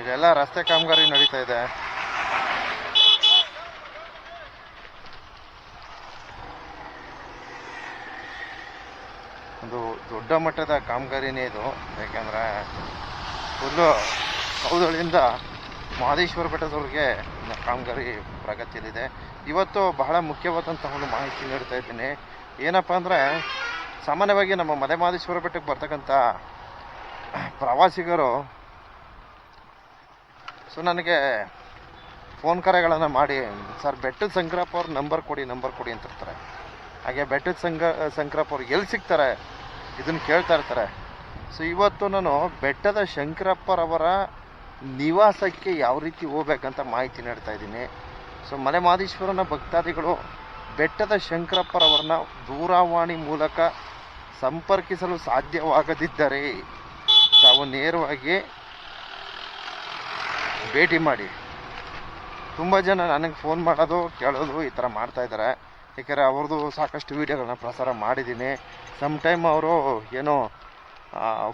ಇದೆಲ್ಲ ರಸ್ತೆ ಕಾಮಗಾರಿ ನಡೀತಾ ಇದೆ. ಒಂದು ದೊಡ್ಡ ಮಟ್ಟದ ಕಾಮಗಾರಿನೇ ಇದು. ಯಾಕೆಂದ್ರೆ ಫುಲ್ಲು ಕೌದಳಿಯಿಂದ ಮಹದೇಶ್ವರ ಬೆಟ್ಟದವ್ರಿಗೆ ಕಾಮಗಾರಿ ಪ್ರಗತಿಯಲ್ಲಿದೆ. ಇವತ್ತು ಬಹಳ ಮುಖ್ಯವಾದಂತಹ ಒಂದು ಮಾಹಿತಿ ನೀಡ್ತಾ ಇದ್ದೀನಿ. ಏನಪ್ಪ ಅಂದರೆ ಸಾಮಾನ್ಯವಾಗಿ ನಮ್ಮ ಮಲೆ ಮಹದೇಶ್ವರ ಬೆಟ್ಟಕ್ಕೆ ಬರ್ತಕ್ಕಂಥ ಪ್ರವಾಸಿಗರು, ಸೊ ನನಗೆ ಫೋನ್ ಕರೆಗಳನ್ನು ಮಾಡಿ, ಸರ್, ಬೆಟ್ಟದ ಸಂಕ್ರಪ್ಪ ಅವ್ರ ನಂಬರ್ ಕೊಡಿ ನಂಬರ್ ಕೊಡಿ ಅಂತ ಇರ್ತಾರೆ. ಹಾಗೆ ಬೆಟ್ಟದ ಸಂಗ ಸಂಕ್ರಪ್ಪ ಅವ್ರು ಎಲ್ಲಿ ಸಿಗ್ತಾರೆ, ಇದನ್ನು ಕೇಳ್ತಾ ಇರ್ತಾರೆ. ಸೊ ಇವತ್ತು ನಾನು ಬೆಟ್ಟದ ಶಂಕರಪ್ಪರವರ ನಿವಾಸಕ್ಕೆ ಯಾವ ರೀತಿ ಹೋಗ್ಬೇಕಂತ ಮಾಹಿತಿ ನೀಡ್ತಾ ಇದ್ದೀನಿ. ಸೊ ಮಲೆ ಮಹದೇಶ್ವರನ ಭಕ್ತಾದಿಗಳು ಬೆಟ್ಟದ ಶಂಕರಪ್ಪರವರನ್ನ ದೂರವಾಣಿ ಮೂಲಕ ಸಂಪರ್ಕಿಸಲು ಸಾಧ್ಯವಾಗದಿದ್ದರೆ ತಾವು ನೇರವಾಗಿ ಭೇಟಿ ಮಾಡಿ. ತುಂಬ ಜನ ನನಗೆ ಫೋನ್ ಮಾಡೋದು, ಕೇಳೋದು ಈ ಥರ ಮಾಡ್ತಾ ಇದ್ದಾರೆ ಯಾಕೆಂದರೆ ಅವ್ರದ್ದು ಸಾಕಷ್ಟು ವೀಡಿಯೋಗಳನ್ನ ಪ್ರಸಾರ ಮಾಡಿದ್ದೀನಿ. ಸಮ್ ಟೈಮ್ ಅವರು ಏನೋ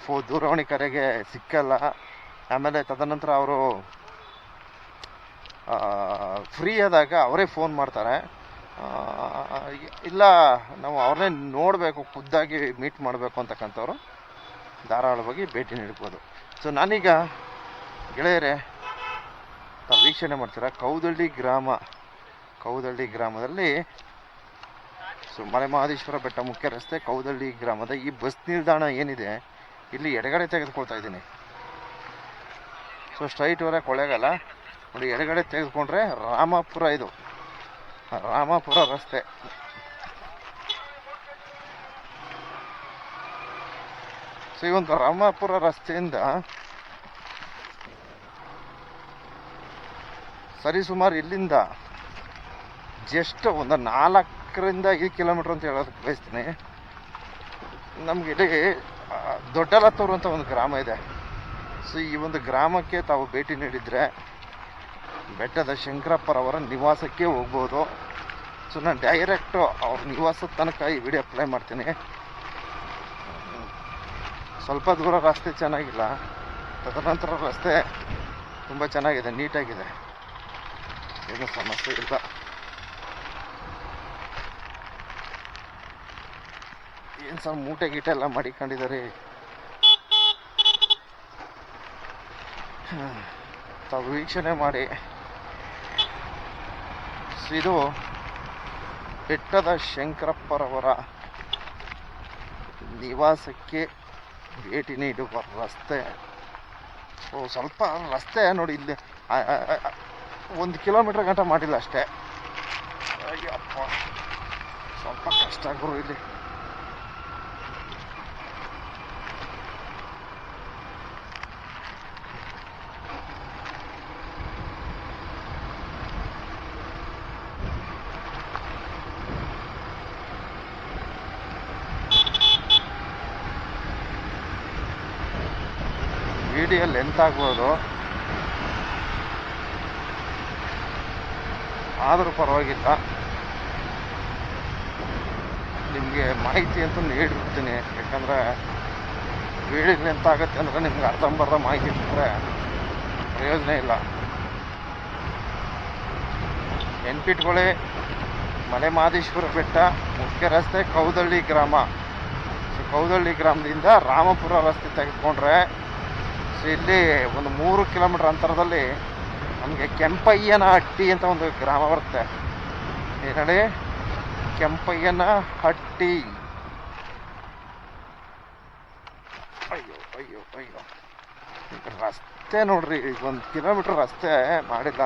ಫೋ, ದೂರವಾಣಿ ಕರೆಗೆ ಸಿಕ್ಕಲ್ಲ. ಆಮೇಲೆ ತದನಂತರ ಅವರು ಫ್ರೀ ಆದಾಗ ಅವರೇ ಫೋನ್ ಮಾಡ್ತಾರೆ. ಇಲ್ಲ, ನಾವು ಅವ್ರನ್ನೇ ನೋಡಬೇಕು, ಖುದ್ದಾಗಿ ಮೀಟ್ ಮಾಡಬೇಕು ಅಂತಕ್ಕಂಥವ್ರು. ಧಾರಾಳವಾಗಿ ಭೇಟಿ ನೀಡ್ಬೋದು. ಸೊ ನಾನೀಗ ಗೆಳೆಯರೇ, ತಾವು ವೀಕ್ಷಣೆ ಮಾಡ್ತೀರಾ? ಕೌದಳ್ಳಿ ಗ್ರಾಮ, ಕೌದಳ್ಳಿ ಗ್ರಾಮದಲ್ಲಿ ಸೊ ಮಲೆಮಹದೇಶ್ವರ ಬೆಟ್ಟ ಮುಖ್ಯ ರಸ್ತೆ, ಕೌದಳ್ಳಿ ಗ್ರಾಮದ ಈ ಬಸ್ ನಿಲ್ದಾಣ ಏನಿದೆ, ಇಲ್ಲಿ ಎಡಗಡೆ ತೆಗೆದುಕೊಳ್ತಾ ಇದ್ದೀನಿ. ಸೊ ಸ್ಟ್ರೈಟ್ ವರೆ ಕೊಳ್ಳೇಗಾಲ. ನೋಡಿ, ಎಡಗಡೆ ತೆಗೆದುಕೊಂಡ್ರೆ ರಾಮಾಪುರ ಇದು. ರಾಮಾಪುರ ರಸ್ತೆ. ಒಂದು ರಾಮಾಪುರ ರಸ್ತೆಯಿಂದ ಸರಿಸುಮಾರು ಇಲ್ಲಿಂದ ಜಸ್ಟ್ ಒಂದು ನಾಲ್ಕರಿಂದ ಐದು ಕಿಲೋಮೀಟ್ರ್ ಅಂತ ಹೇಳೋದಕ್ಕೆ ಬಯಸ್ತೀನಿ. ನಮಗೆ ಇಲ್ಲಿ ದೊಡ್ಡಲತ್ತೂರು ಅಂತ ಒಂದು ಗ್ರಾಮ ಇದೆ. ಸೊ ಈ ಒಂದು ಗ್ರಾಮಕ್ಕೆ ತಾವು ಭೇಟಿ ನೀಡಿದರೆ ಬೆಟ್ಟದ ಶಂಕರಪ್ಪರವರ ನಿವಾಸಕ್ಕೆ ಹೋಗ್ಬೋದು. ಸೊ ನಾನು ಡೈರೆಕ್ಟು ಅವ್ರ ನಿವಾಸದ ತನಕ ಈ ವಿಡಿಯೋ ಅಪ್ಲೈ ಮಾಡ್ತೀನಿ. ಸ್ವಲ್ಪ ದೂರ ರಸ್ತೆ ಚೆನ್ನಾಗಿಲ್ಲ. ತದನಂತರ ರಸ್ತೆ ತುಂಬ ಚೆನ್ನಾಗಿದೆ, ನೀಟಾಗಿದೆ. ಏನು ಸಮಸ್ಯೆ ಇಲ್ಲ. ಏನು ಸರ್ ಮೂಟೆ ಗೀಟೆ ಎಲ್ಲ ಮಾಡಿಕೊಂಡಿದ್ದಾರೆ. ತಾವು ವೀಕ್ಷಣೆ ಮಾಡಿ. ಇದು ಬೆಟ್ಟದ ಶಂಕರಪ್ಪರವರ ನಿವಾಸಕ್ಕೆ ಭೇಟಿ ನೀಡು ರಸ್ತೆ. ಓ, ಸ್ವಲ್ಪ ರಸ್ತೆ ನೋಡಿ ಇಲ್ಲಿ. ಒಂದು ಕಿಲೋಮೀಟ್ರ್ ಗಂಟ ಮಾಡಿಲ್ಲ ಅಷ್ಟೇ. ಅಯ್ಯಪ್ಪ. ಸ್ವಲ್ಪ ಕಷ್ಟ ಗುರು ಇಲ್ಲಿ. ವಿಡಿಯೋ ಲೆಂತ್ ಆಗ್ಬೋದು ಆದರೂ ಪರವಾಗಿಲ್ಲ. ನಿಮಗೆ ಮಾಹಿತಿ ಅಂತ ನೀಡಿರ್ತೀನಿ. ಯಾಕಂದರೆ ಹೇಳಿದ್ರೆ ಎಂತ ಆಗುತ್ತೆ ಅಂದರೆ ನಿಮ್ಗೆ ಅರ್ಧಂಬರ್ಧ ಮಾಹಿತಿ ಇದ್ದರೆ ಪ್ರಯೋಜನ ಇಲ್ಲ. ನೆನ್ಪಿಟ್ಕೊಳ್ಳಿ ಮಲೆ ಮಾದೇಶ್ವರ ಬೆಟ್ಟ, ಮುಖ್ಯ ರಸ್ತೆ ಕೌದಳ್ಳಿ ಗ್ರಾಮ. ಕೌದಳ್ಳಿ ಗ್ರಾಮದಿಂದ ರಾಮಪುರ ರಸ್ತೆ ತೆಗೆದುಕೊಂಡ್ರೆ ಇಲ್ಲಿ ಒಂದು ಮೂರು ಕಿಲೋಮೀಟರ್ ಅಂತರದಲ್ಲಿ ನಮಗೆ ಕೆಂಪಯ್ಯನ ಹಟ್ಟಿ ಅಂತ ಒಂದು ಗ್ರಾಮ ಬರುತ್ತೆ. ಏನೇಳಿ ಕೆಂಪಯ್ಯನ ಹಟ್ಟಿ. ಅಯ್ಯೋ ಅಯ್ಯೋ ಅಯ್ಯೋ. ರಸ್ತೆ ನೋಡ್ರಿ, ಈಗ ಒಂದು ಕಿಲೋಮೀಟ್ರ್ ರಸ್ತೆ ಮಾಡಿಲ್ಲ.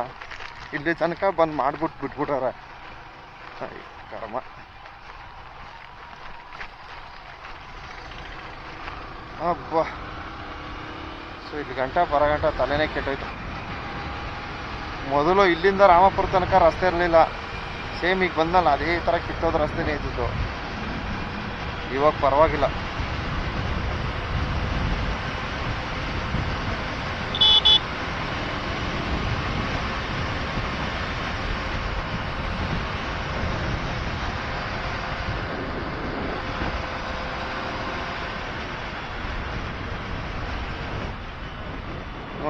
ಇಲ್ಲಿ ತನಕ ಬಂದು ಮಾಡ್ಬಿಟ್ಟು ಬಿಟ್ಬಿಟ್ಟಾರ. ಕರ್ಮ. ಅಬ್ಬಾ. ಸೊ ಇಲ್ಲಿ ಗಂಟ ಬರ ಗಂಟ ತಲೆನೇ ಕೆಟ್ಟೋಯ್ತು. ಮೊದಲು ಇಲ್ಲಿಂದ ರಾಮಪುರ ತನಕ ರಸ್ತೆ ಇರಲಿಲ್ಲ. ಸೇಮ್ ಈಗ ಬಂದಲ್ಲ ಅದೇ ಥರ ಕಿತ್ತೋದ ರಸ್ತೆನೇ ಇದ್ದಿದ್ದು. ಇವಾಗ ಪರವಾಗಿಲ್ಲ.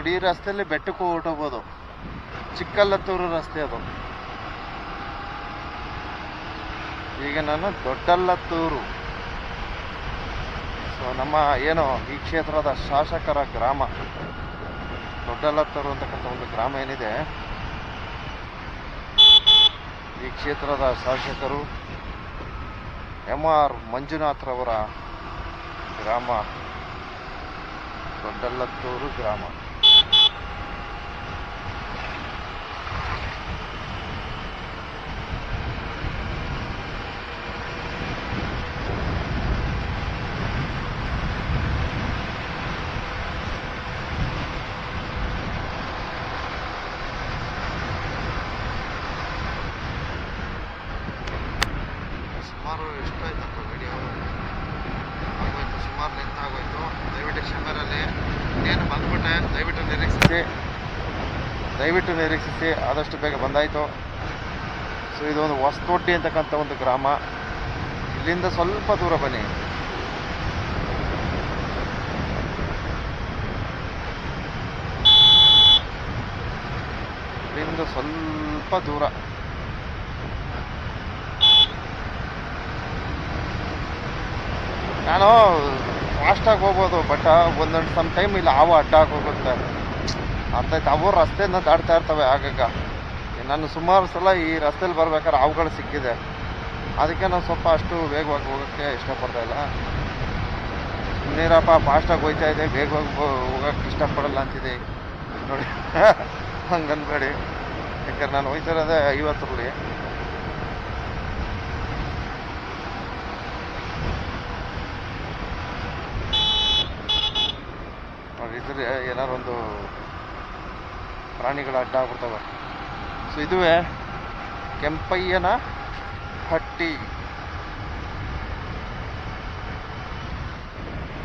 ನೋಡಿ, ಈ ರಸ್ತೆಯಲ್ಲಿ ಬೆಟ್ಟಕ್ಕೂ ಹೊರಟೋಗ್ಬೋದು. ಚಿಕ್ಕಲ್ಲತ್ತೂರು ರಸ್ತೆ ಅದು. ಈಗ ನಾನು ದೊಡ್ಡಲ್ಲತ್ತೂರು. ಸೊ ನಮ್ಮ ಏನು ಈ ಕ್ಷೇತ್ರದ ಶಾಸಕರ ಗ್ರಾಮ, ದೊಡ್ಡಲ್ಲತ್ತೂರು ಅಂತಕ್ಕಂಥ ಒಂದು ಗ್ರಾಮ ಏನಿದೆ, ಈ ಕ್ಷೇತ್ರದ ಶಾಸಕರು ಎಂ ಆರ್ ಮಂಜುನಾಥ್ರವರ ಗ್ರಾಮ, ದೊಡ್ಡಲ್ಲತ್ತೂರು ಗ್ರಾಮ. ಸುಮಾರು ಎಷ್ಟಾಯ್ತಪ್ಪ ವಿಡಿಯೋ ಆಗೋಯ್ತು ಸುಮಾರು ಲೆಂತ್ ಆಗೋಯ್ತು. ದಯವಿಟ್ಟು ಕ್ಷಮರಲ್ಲಿ ಇನ್ನೇನು ಬಂದ್ಬಿಟ್ಟೆ, ದಯವಿಟ್ಟು ನಿರೀಕ್ಷಿಸಿ. ದಯವಿಟ್ಟು ನಿರೀಕ್ಷಿಸಿ. ಆದಷ್ಟು ಬೇಗ ಬಂದಾಯಿತು. ಸೊ ಇದೊಂದು ಹೊಸದೊಡ್ಡಿ ಅಂತಕ್ಕಂಥ ಒಂದು ಗ್ರಾಮ. ಇಲ್ಲಿಂದ ಸ್ವಲ್ಪ ದೂರ ಬನ್ನಿ. ಇಲ್ಲಿಂದ ಸ್ವಲ್ಪ ದೂರ. ನಾನು ಫಾಸ್ಟಾಗಿ ಹೋಗ್ಬೋದು ಬಟ್ ಒಂದೊಂದು ಸಮ್ ಟೈಮ್ ಇಲ್ಲಿ ಹಾವು ಅಡ್ಡ ಹೋಗುತ್ತೆ. ಅಂತ ಆಯ್ತು ಅವು ರಸ್ತೆನ ದಾಟ್ತಾ ಇರ್ತವೆ ಆಗಾಗ. ನಾನು ಸುಮಾರು ಸಲ ಈ ರಸ್ತೆಲಿ ಬರ್ಬೇಕಾದ್ರೆ ಹಾವುಗಳು ಸಿಕ್ಕಿದೆ. ಅದಕ್ಕೆ ನಾನು ಸ್ವಲ್ಪ ಅಷ್ಟು ವೇಗವಾಗಿ ಹೋಗೋಕ್ಕೆ ಇಷ್ಟಪಡ್ತಾ ಇಲ್ಲ. ಸುಮ್ಮನಿರಪ್ಪ ಫಾಸ್ಟಾಗಿ ಹೋಯ್ತಾ ಇದೆ, ವೇಗವಾಗಿ ಹೋಗೋಕ್ಕೆ ಇಷ್ಟಪಡಲ್ಲ ಅಂತಿದೆ. ನೋಡಿ, ಹಂಗನ್ಬೇಡಿ. ಯಾಕಂದ್ರೆ ನಾನು ಹೋಯ್ತಾ ಇರೋದೇ ಐವತ್ತರಲ್ಲಿ ಇದ್ರೆ ಏನಾರು ಒಂದು ಪ್ರಾಣಿಗಳ ಅಡ್ಡ ಆಗ್ಬಿಡ್ತವೆ. ಸೊ ಇದುವೇ ಕೆಂಪಯ್ಯನ ಹಟ್ಟಿ.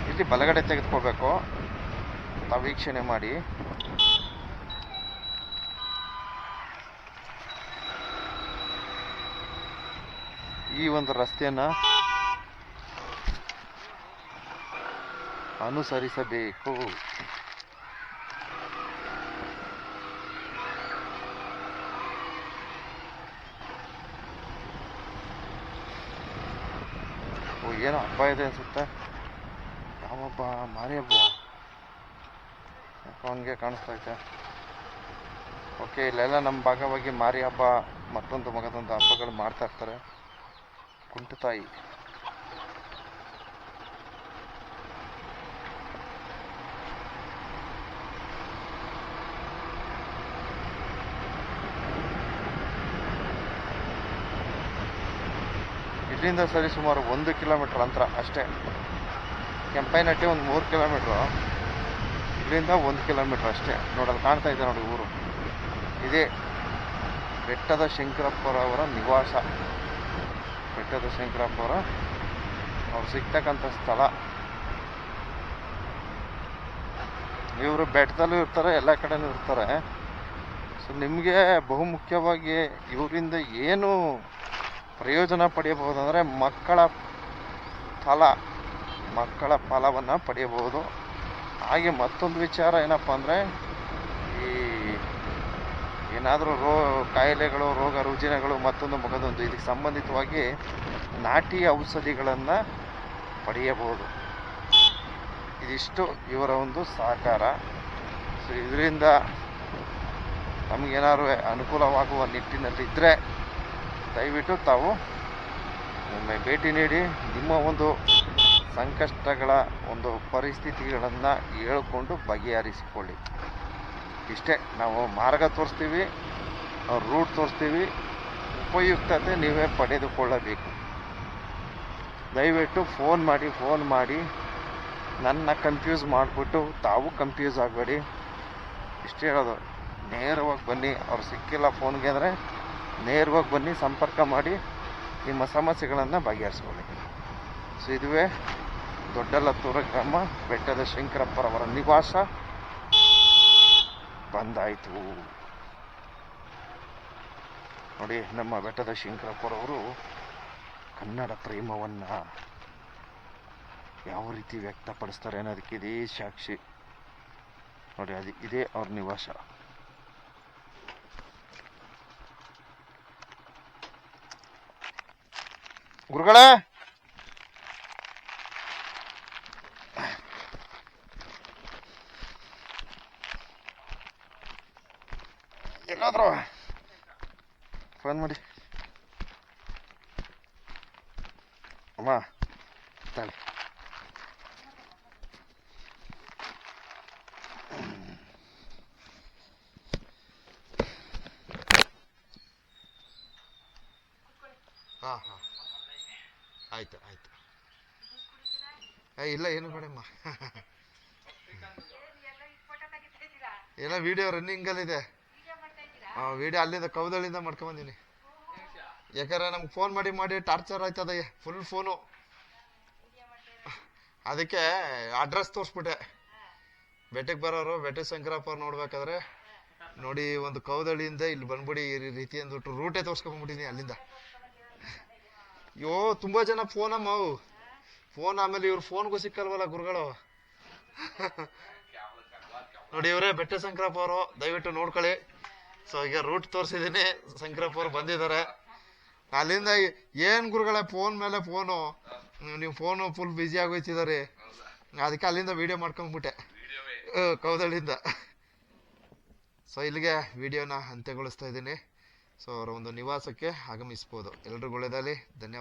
ಇಲ್ಲಿ ಬಲಗಡೆ ತೆಗೆದುಕೋಬೇಕು. ನಾವು ವೀಕ್ಷಣೆ ಮಾಡಿ. ಈ ಒಂದು ರಸ್ತೆಯನ್ನ ಅನುಸರಿಸಬೇಕು. ಏನೋ ಹಬ್ಬ ಇದೆ ಅನ್ಸುತ್ತೆ ಯಾವ ಹಬ್ಬ ಮಾರಿ ಹಬ್ಬ ಹಂಗೆ ಕಾಣಿಸ್ತಾ ಐತೆ ಓಕೆ ಇಲ್ಲೆಲ್ಲ ನಮ್ಮ ಭಾಗವಾಗಿ ಮಾರಿ ಹಬ್ಬ ಮತ್ತೊಂದು ಮಗದೊಂದು ಹಬ್ಬಗಳು ಮಾಡ್ತಾ ಇರ್ತಾರೆ ಕುಂಟುತಾಯಿ ಇಲ್ಲಿಂದ ಸರಿ ಸುಮಾರು ಒಂದು ಕಿಲೋಮೀಟ್ರ್ ಅಂತರ ಅಷ್ಟೇ. ಕೆಂಪೈನಟ್ಟಿ ಒಂದು ಮೂರು ಕಿಲೋಮೀಟ್ರು. ಇಲ್ಲಿಂದ ಒಂದು ಕಿಲೋಮೀಟ್ರ್ ಅಷ್ಟೇ. ನೋಡಲು ಕಾಣ್ತಾ ಇದೆ ನೋಡಿ ಊರು. ಇದೇ ಬೆಟ್ಟದ ಶಂಕರಪ್ಪರವರ ನಿವಾಸ. ಬೆಟ್ಟದ ಶಂಕರಪ್ಪರ ಅವ್ರು ಸಿಗ್ತಕ್ಕಂಥ ಸ್ಥಳ. ಇವರು ಬೆಟ್ಟದಲ್ಲೂ ಇರ್ತಾರೆ, ಎಲ್ಲ ಕಡೆನೂ ಇರ್ತಾರೆ. ಸೊ ನಿಮಗೆ ಬಹುಮುಖ್ಯವಾಗಿ ಇವರಿಂದ ಏನು ಪ್ರಯೋಜನ ಪಡೆಯಬಹುದಂದರೆ ಮಕ್ಕಳ ಫಲ, ಮಕ್ಕಳ ಫಲವನ್ನು ಪಡೆಯಬಹುದು. ಹಾಗೆ ಮತ್ತೊಂದು ವಿಚಾರ ಏನಪ್ಪ ಅಂದರೆ, ಈ ಏನಾದರೂ ರೋ, ಕಾಯಿಲೆಗಳು, ರೋಗ ರುಜಿನಗಳು ಮತ್ತೊಂದು ಮಗದೊಂದು ಇದಕ್ಕೆ ಸಂಬಂಧಿತವಾಗಿ ನಾಟಿ ಔಷಧಿಗಳನ್ನು ಪಡೆಯಬಹುದು. ಇದಿಷ್ಟು ಇವರ ಒಂದು ಸಹಕಾರ. ಸೊ ಇದರಿಂದ ನಮಗೇನಾದ್ರು ಅನುಕೂಲವಾಗುವ ನಿಟ್ಟಿನಲ್ಲಿದ್ದರೆ ದಯವಿಟ್ಟು ತಾವು ಒಮ್ಮೆ ಭೇಟಿ ನೀಡಿ ನಿಮ್ಮ ಒಂದು ಸಂಕಷ್ಟಗಳ ಒಂದು ಪರಿಸ್ಥಿತಿಗಳನ್ನು ಹೇಳ್ಕೊಂಡು ಬಗೆಹರಿಸಿಕೊಳ್ಳಿ. ಇಷ್ಟೇ, ನಾವು ಮಾರ್ಗ ತೋರಿಸ್ತೀವಿ, ರೂಟ್ ತೋರಿಸ್ತೀವಿ, ಉಪಯುಕ್ತತೆ ನೀವೇ ಪಡೆದುಕೊಳ್ಳಬೇಕು. ದಯವಿಟ್ಟು ಫೋನ್ ಮಾಡಿ ಫೋನ್ ಮಾಡಿ, ನನ್ನ ಕನ್ಫ್ಯೂಸ್ ಮಾಡಿಬಿಟ್ಟು ತಾವು ಕನ್ಫ್ಯೂಸ್ ಆಗಬೇಡಿ. ಇಷ್ಟೇ ಹೇಳೋದು, ನೇರವಾಗಿ ಬನ್ನಿ, ಅವ್ರು ಸಿಕ್ಕಿಲ್ಲ ಫೋನ್ಗೆ ಅಂದರೆ ನೇರವಾಗಿ ಬನ್ನಿ, ಸಂಪರ್ಕ ಮಾಡಿ, ನಿಮ್ಮ ಸಮಸ್ಯೆಗಳನ್ನು ಬಗೆಹರಿಸ್ಕೊಳ್ಳಿ. ಸೊ ಇದುವೇ ದೊಡ್ಡಲತ್ತೂರ ಗ್ರಾಮ, ಬೆಟ್ಟದ ಶಂಕರಪ್ಪರವರ ನಿವಾಸ. ಬಂದಾಯಿತು. ನೋಡಿ, ನಮ್ಮ ಬೆಟ್ಟದ ಶಂಕರಪ್ಪರವರು ಕನ್ನಡ ಪ್ರೇಮವನ್ನು ಯಾವ ರೀತಿ ವ್ಯಕ್ತಪಡಿಸ್ತಾರೆ ಅನ್ನೋದಕ್ಕೆ ಇದೇ ಸಾಕ್ಷಿ. ನೋಡಿ, ಅದು ಇದೇ ಅವ್ರ ನಿವಾಸ. ಗುರುಗಳೇ. ಎಲ್ಲಾದ್ರೂ ಫೋನ್ ಮಾಡಿ. ಅಮ್ಮ ತಾಳಿ. ಹಾಂ ಹಾಂ. ಆಯ್ತು ಆಯ್ತು. ಏ, ಇಲ್ಲ, ಏನು ಬೇಡಮ್ಮ. ಎಲ್ಲ ವಿಡಿಯೋ ರನ್ನಿಂಗಲ್ಲಿದೆ ಹಾಂ ವಿಡಿಯೋ ಅಲ್ಲಿಂದ ಕೌದಳಿಂದ ಮಾಡ್ಕೊಂಬಂದಿನಿ ಯಾಕಂದ್ರೆ ನಮ್ಗೆ ಫೋನ್ ಮಾಡಿ ಮಾಡಿ ಟಾರ್ಚರ್ ಆಯ್ತದ ಫುಲ್ ಫೋನು ಅದಕ್ಕೆ ಅಡ್ರೆಸ್ ತೋರಿಸ್ಬಿಟ್ಟೆ. ಬೆಟ್ಟಕ್ಕೆ ಬರೋರು, ಬೆಟ್ಟ ಶಂಕರಪ್ಪ ನೋಡ್ಬೇಕಾದ್ರೆ ನೋಡಿ, ಒಂದು ಕೌದಳಿಯಿಂದ ಇಲ್ಲಿ ಬಂದ್ಬಿಡಿ, ಈ ರೀತಿ ಅಂದ್ಬಿಟ್ಟು ರೂಟೇ ತೋರ್ಸ್ಕೊಂಡ್ಬಿಟ್ಟಿನಿ ಅಲ್ಲಿಂದ. ಅಯ್ಯೋ ತುಂಬಾ ಜನ ಫೋನ್ ಅಮ್ಮ ಅವು. ಫೋನ್ ಆಮೇಲೆ ಇವ್ರ ಫೋನ್ಗೂ ಸಿಕ್ಕಲ್ವಲ್ಲ ಗುರುಗಳು. ನೋಡಿ ಇವರೇ ಬೆಟ್ಟ ಶಂಕರಪ್ಪ ಅವರು ದಯವಿಟ್ಟು ನೋಡ್ಕೊಳ್ಳಿ. ಸೊ ಈಗ ರೂಟ್ ತೋರಿಸಿದ್ದೀನಿ ಶಂಕರಪ್ಪ ಅವ್ರು ಬಂದಿದ್ದಾರೆ. ಅಲ್ಲಿಂದ ಏನ್ ಗುರುಗಳೇ ಫೋನ್ ಮೇಲೆ ಫೋನು ನೀವು ಫೋನು ಫುಲ್ ಬ್ಯುಸಿ ಆಗೋಯ್ತಿದ್ದಾರೆ. ಅದಕ್ಕೆ ಅಲ್ಲಿಂದ ವಿಡಿಯೋ ಮಾಡ್ಕೊಂಡ್ಬಿಟ್ಟೆ ಕೌದಳಿಂದ ಸೊ ಇಲ್ಲಿಗೆ ವಿಡಿಯೋನ ಅಂತ್ಯಗೊಳಿಸ್ತಾ ಇದ್ದೀನಿ. ಸೊ ಅವರ ಒಂದು ನಿವಾಸಕ್ಕೆ ಆಗಮಿಸ್ಬೋದು. ಎಲ್ರಿಗೂ ಒಳ್ಳೆಯದಾಗಲಿ. ಧನ್ಯವಾದ.